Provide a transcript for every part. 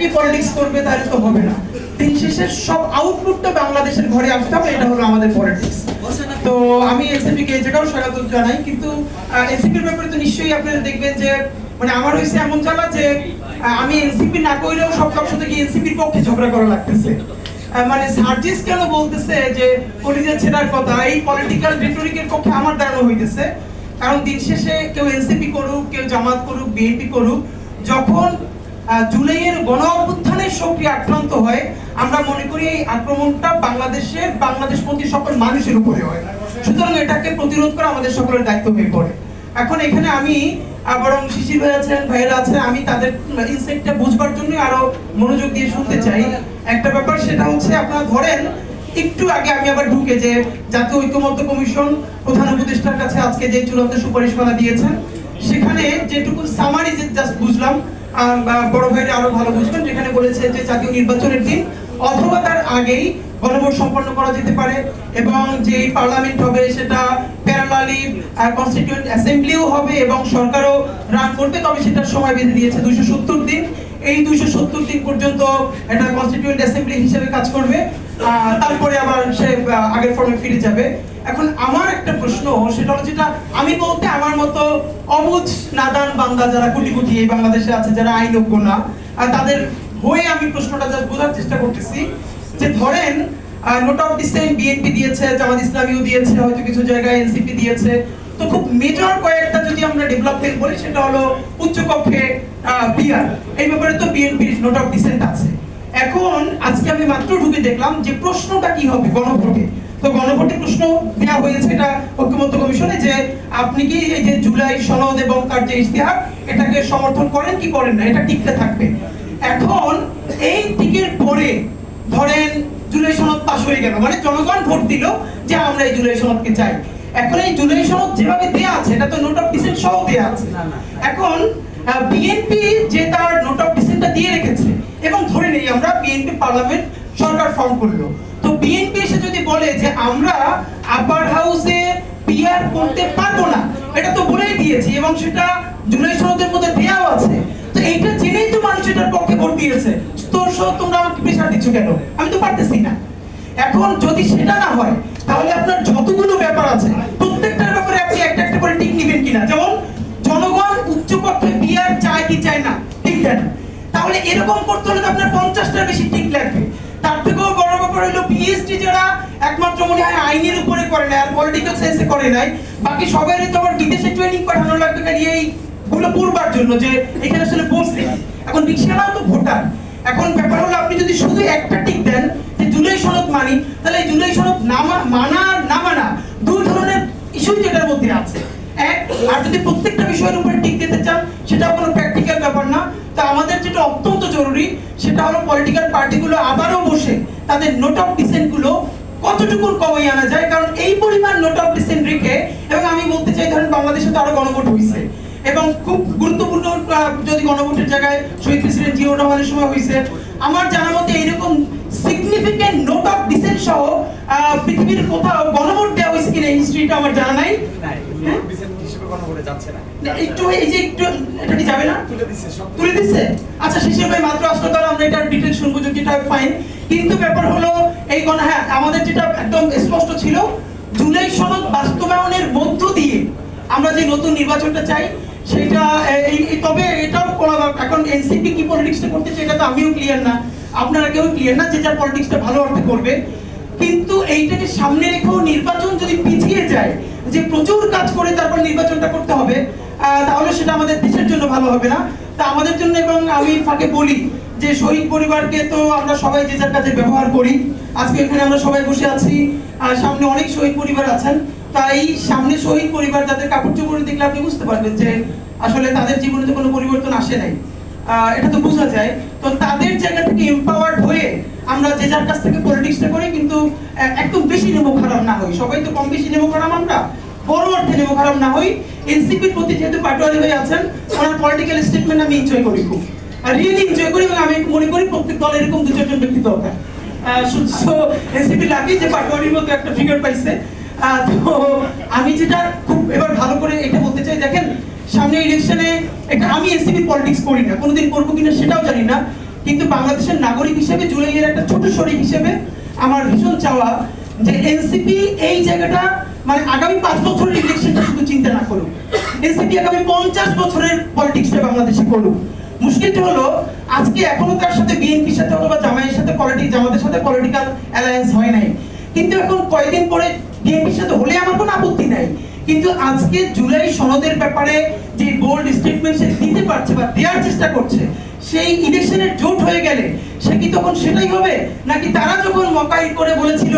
একই পলিটিক্স করবে তাহলে তো হবে না। দিন শেষে সব আউটপুটটা বাংলাদেশের ঘরে আসতে হবে, এটা হলো আমাদের পলিটিক্স তো আমি এনসিপি কে যেটাও স্বাগত জানাই, কিন্তু এনসিপির ব্যাপারে তো নিশ্চয়ই আপনারা দেখবেন যে মানে আমার হয়েছে এমন জ্বালা যে আমি এনসিপি না করলেও সব কার সাথে গিয়ে এনসিপির পক্ষে ঝগড়া করা লাগতেছে। মানে সার্জিস কেন বলতেছে যে, কলিজা ছেড়ার কথা, এই পলিটিক্যাল রেটরিকের পক্ষে আমার দাঁড়ানো হইতেছে। কারণ দিন শেষে কেউ এনসিপি করুক, কেউ জামাত করুক বিএনপি করুক, যখন জুলাইয়ের গণ অভ্যুত্থানের শক্তি আক্রান্ত হয় আমরা মনে করি এই আক্রমণটা বাংলাদেশের বাংলাদেশপন্থী সকল মানুষের উপরে হয়। সুতরাং এটাকে প্রতিরোধ করা আমাদের সকলের দায়িত্ব হয়ে পড়ে। এখন এখানে আমি বরং শিশির ভাই আছেন, ভাইয়েরা আছেন, আমি তাদের ইনসেক্টটা বুঝবার জন্য আরও মনোযোগ দিয়ে শুনতে চাই। একটা ব্যাপার সেটা হচ্ছে আপনারা ধরেন, একটু আগে আমি আবার ঢুকে যে জাতীয় ঐক্যমত্য কমিশন প্রধান উপদেষ্টার কাছে আজকে যে চূড়ান্ত সুপারিশমালা দিয়েছেন, সেখানে যেটুকু সামারি জাস্ট বুঝলাম বড় ভাইরা আরও ভালো বুঝবেন, যেখানে বলেছে যে জাতীয় নির্বাচনের দিন অথবা তার আগেই গণভোট সম্পন্ন করা যেতে পারে এবং যে পার্লামেন্ট হবে সেটা প্যারালালি কনস্টিটিউয়েন্ট অ্যাসেম্বলিও হবে এবং সরকারও রান করবে, তবে সেটার সময় বেঁধে দিয়েছে সত্তর দিন। এই সত্তর দিন পর্যন্ত এটা কনস্টিটিউয়েন্ট অ্যাসেম্বলি হিসেবে কাজ করবে। তারপরে আবার সে আগের ফর্মে ফিরে যাবে। এখন আমার একটা প্রশ্ন, সেটা হলো যেটা আমি বলতে আমার মতো অবুঝ, নাদান বান্দা যারা কোটি কোটি এই বাংলাদেশে আছে, যারা আইনজ্ঞ না তাদের হয়ে আমি প্রশ্নটা জাস্ট বোঝার চেষ্টা করতেছি। যে ধরেন নোট অফ ডিসেন্ট বিএনপি দিয়েছে, জামাত ইসলামীও দিয়েছে, হয়তো কিছু জায়গায় এনসিপি দিয়েছে। তো খুব মেজর কয়েকটা যদি আমরা ডেভেলপমেন্ট বলি, সেটা হলো উচ্চকক্ষে বিআর। এই ব্যাপারে তো বিএনপির নোট অফ ডিসেন্ট আছে। এখন আজকে আমি মাত্র ঢুকে দেখলাম যে প্রশ্নটা কি হবে গণভোটে। তো গণভোটে প্রশ্ন দেওয়া হয়েছে এটা ঐক্যমত্য কমিশনে যে আপনি কি এই যে জুলাই সনদ এবং তার যে ইশতেহার এটাকে সমর্থন করেন কি করেন না এটা টিকতে থাকবে। এখন এই টিকের পরে ধরেন জুলাই সনদ পাশ হয়ে গেল মানে জনগণ ভোট দিল যে আমরা এই জুলাই সনদকে চাই। এখন এই জুলাই সনদ যেভাবে দেয়া আছে এটা তো নোট অফ ডিসেন্ট সহ দেয়া আছে। এখন বিএনপি যে তার নোট অফ ডিসেন্টটা দিয়ে রেখেছে এবং ধরে নেই, আমরা বিএনপি পার্লামেন্ট সরকার ফর্ম করল। তো বিএনপি এসে যদি বলে যে আমরা আপার হাউসে পিআর করতে পারব না, এটা তো বলেই দিয়েছি এবং সেটা জুলাই সনদের মধ্যে দেয়াও আছে। তো এইটা জেনেই তো মানুষ এটার পক্ষে ভোট দিয়েছে। তোর সহ তোমরা আমাকে প্রেশার দিচ্ছ কেন? আমি তো পারতেছি না। এখন যদি সেটা না হয়, তাহলে আপনার যতগুলো ব্যাপার আছে, প্রত্যেকটার ব্যাপারে আপনি একটা একটা করে টিক নেবেন কিনা? যেমন দেন। তাহলে এরকম করতে হলে তো আপনার পঞ্চাশটার বেশি টিক লাগবে। তার থেকেও বড় ব্যাপার হলো পিএইচডি যারা একমাত্র মনে হয় আইনের উপরে করে না আর পলিটিক্যাল সায়েন্সে করে নাই, বাকি সবাইরই তো আবার বিদেশে ট্রেনিং পাঠানো লাগবে কারণ এই গুলো পড়বার জন্য যে এখানে আসলে বসে এখন রিক্সাওয়ালাও তো ভোটার। এখন ব্যাপার হলো আপনি যদি শুধু একটা টিক দেন, যে জুলাই সনদ মানি, তাহলে জুলাই সনদ নামা, মানা না মানা দুই ধরনের ইস্যু যেটার মধ্যে আছে। এক, আর যদি প্রত্যেকটা বিষয়ের উপরে টিক দিতে চান সেটা কোনো প্র্যাকটিক্যাল ব্যাপার না। তো আমাদের যেটা অত্যন্ত জরুরি, সেটা হলো পলিটিক্যাল পার্টিগুলো আবারও বসে তাদের নোট অফ ডিসেন্টগুলো কতটুকু কমাই আনা যায়, কারণ এই পরিমাণ নোট অফ ডিসেন্ট রেখে, এবং আমি বলতে চাই, ধরেন বাংলাদেশে তো আরও গণভোট হয়েছে এবং খুব গুরুত্বপূর্ণ যদি গণভোটের জায়গায় শহীদ প্রেসিডেন্ট জিয়াউর রহমানের সময় হয়েছে আমার জানা মতে এইরকম সিগনিফিকেন্ট নোট অফ ডিসেন্ট সহ পৃথিবীর কোথাও গণভোট কিনা হিস্ট্রিটা আমার জানা নাই। হ্যাঁ? একটু এই যে একটু এটা কি যাবে না? তুলে দিচ্ছে আচ্ছা শেষের ভাই মাত্র আসলো তাহলে আমরা এটা ডিটেল শুনব যদি এটা ফাইন কিন্তু ব্যাপার হলো এই গণ হ্যাঁ আমাদের যেটা একদম স্পষ্ট ছিল জুলাই সনদ বাস্তবায়নের মধ্য দিয়ে আমরা যে নতুন নির্বাচনটা চাই সেটা তবে এটাও। এখন এনসিপি কি পলিটিক্সটা করতে এটা তো আমিও ক্লিয়ার না। আপনারা কেউ ক্লিয়ার না যে যার পলিটিক্সটা ভালো অর্থে করবে। কিন্তু এইটাকে সামনে রেখেও নির্বাচন যদি পিছিয়ে যায়, যে প্রচুর কাজ করে তারপর নির্বাচনটা করতে হবে তাহলে সেটা আমাদের দেশের জন্য ভালো হবে না। তা আমাদের জন্য এবং আমি ফাঁকে বলি যে শহীদ পরিবারকে তো আমরা সবাই যে যার কাছে ব্যবহার করি, আজকে এখানে আমরা সবাই বসে আছি, আর সামনে অনেক শহীদ পরিবার আছেন। তাই সামনে শহীদ পরিবার যাদের কাপড় চোপড় দেখলে আপনি বুঝতে পারবেন যে আসলে তাদের জীবনে তো কোনো পরিবর্তন আসে নাই। এটা তো বোঝা যায়। তো তাদের জায়গা থেকে এম্পাওয়ার্ড হয়ে আমরা যে যার কাছ থেকে পলিটিক্সটা করি, কিন্তু একদম বেশি নেব খারাপ না হই। সবাই তো কম বেশি নেব খারাপ আমরা। বড় অর্থে খারাপ না হই। এনসিপির প্রতি যেহেতু পাটোয়ারি হয়ে আছেন, ওনার পলিটিক্যাল স্টেটমেন্ট আমি এনজয় করি খুব। রিয়েলি এনজয় করি এবং আমি মনে করি প্রত্যেক এরকম দু চারজন ব্যক্তি দরকার। এনসিপি লাকি যে পাটোয়ারির মতো একটা ফিগার পাইছে। তো আমি যেটা খুব এবার ভালো করে এটা বলতে চাই, দেখেন সামনে ইলেকশনে এটা আমি এনসিপি পলিটিক্স করি না, কোনোদিন করব কিনা সেটাও জানি না, কিন্তু বাংলাদেশের নাগরিক হিসেবে জুলাইয়ের একটা ছোট শরীর হিসেবে আমার ভীষণ চাওয়া যে এনসিপি এই জায়গাটা মানে আগামী পাঁচ বছরের ইলেকশনটা শুধু চিন্তা না করুক। এনসিপি আগামী পঞ্চাশ বছরের পলিটিক্সটা বাংলাদেশে করুক। মুশকিলটা হলো, আজকে এখনও তার সাথে বিএনপির সাথে অথবা জামাইয়ের সাথে পলিটিক্স জামাতের সাথে পলিটিক্যাল অ্যালায়েন্স হয় নাই। কিন্তু এখন কয়েকদিন পরে বিএনপির সাথে হলে আমার কোনো আপত্তি নাই। কিন্তু আজকে জুলাই সনদের ব্যাপারে যে বোল্ড স্টেটমেন্ট সে দিতে পারছে বা দেওয়ার চেষ্টা করছে, সেই ইলেকশনের জোট হয়ে গেলে সে কি তখন সেটাই হবে? নাকি তারা যখন মকাই করে বলেছিল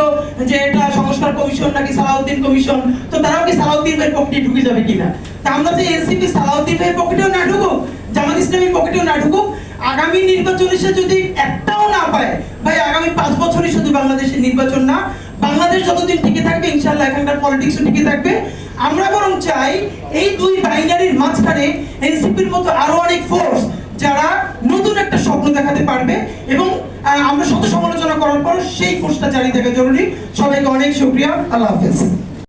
যে এটা সংস্কার কমিশন নাকি সালাউদ্দিন কমিশন, তো তারাও কি সালাউদ্দিন ভাইয়ের পকেটে ঢুকে যাবে কিনা? তা আমরা যে এনসিপি সালাউদ্দিন ভাইয়ের পকেটেও না ঢুকুক, জামাত ইসলামের পকেটেও না ঢুকুক। আগামী নির্বাচনে সে যদি একটাও না পায়, ভাই আগামী পাঁচ বছরই শুধু বাংলাদেশের নির্বাচন না, বাংলাদেশ যতদিন টিকে থাকবে ইনশাল্লাহ এখানকার পলিটিক্সও টিকে থাকবে। আমরা বরং চাই এই দুই বাইনারির মাঝখানে এনসিপির মতো আরও অনেক ফোর্স যারা নতুন একটা স্বপ্ন দেখাতে পারবে এবং আমরা শত সমালোচনা করার পর সেই ফোর্সটা জারি থাকা জরুরি। সবাইকে অনেক শুক্রিয়া। আল্লাহ হাফেজ।